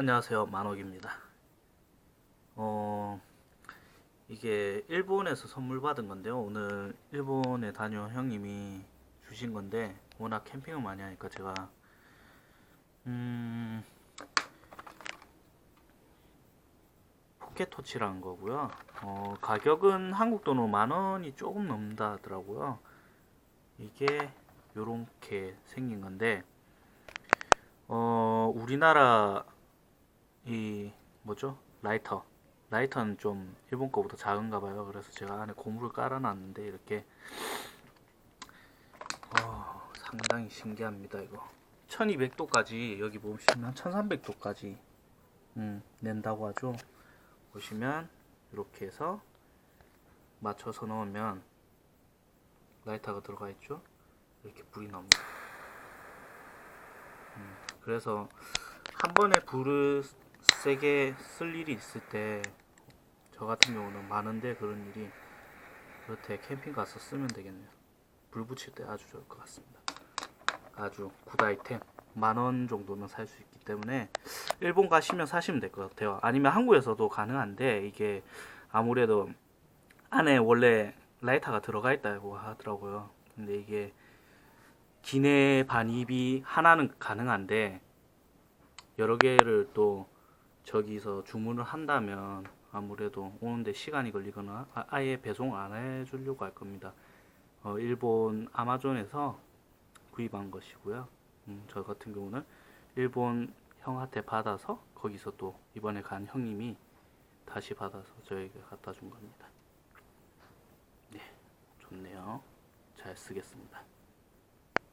안녕하세요. 만옥입니다. 어 이게 일본에서 선물 받은 건데요. 오늘 일본에 다녀온 형님이 주신 건데 워낙 캠핑을 많이 하니까 제가 음 포켓 토치라는 거고요. 어 가격은 한국 돈으로 만 원이 조금 넘는다 하더라고요. 이게 요렇게 생긴 건데 어 우리나라 이 뭐죠? 라이터. 라이터는 좀 일본 거보다 작은가 봐요. 그래서 제가 안에 고무를 깔아놨는데 이렇게. 어, 상당히 신기합니다 이거. 1200도까지 여기 보시면 1300도까지 음, 낸다고 하죠. 보시면 이렇게 해서 맞춰서 넣으면 라이터가 들어가 있죠? 이렇게 불이 납니다. 음, 그래서 한 번에 불을 세게 쓸 일이 있을 때 저 같은 경우는 많은데 그런 일이 그렇게 캠핑 가서 쓰면 되겠네요. 불 붙일 때 아주 좋을 것 같습니다. 아주 굿 아이템 만원 정도는 살수 있기 때문에 일본 가시면 사시면 될 것 같아요. 아니면 한국에서도 가능한데 이게 아무래도 안에 원래 라이터가 들어가 있다고 하더라고요. 근데 이게 기내 반입이 하나는 가능한데 여러 개를 또 저기서 주문을 한다면 아무래도 오는데 시간이 걸리거나 아- 아예 배송을 안 해주려고 할 겁니다. 어, 일본 아마존에서 구입한 것이고요. 음, 저 같은 경우는 일본 형한테 받아서 거기서 또 이번에 간 형님이 다시 받아서 저에게 갖다 준 겁니다. 네, 좋네요. 잘 쓰겠습니다.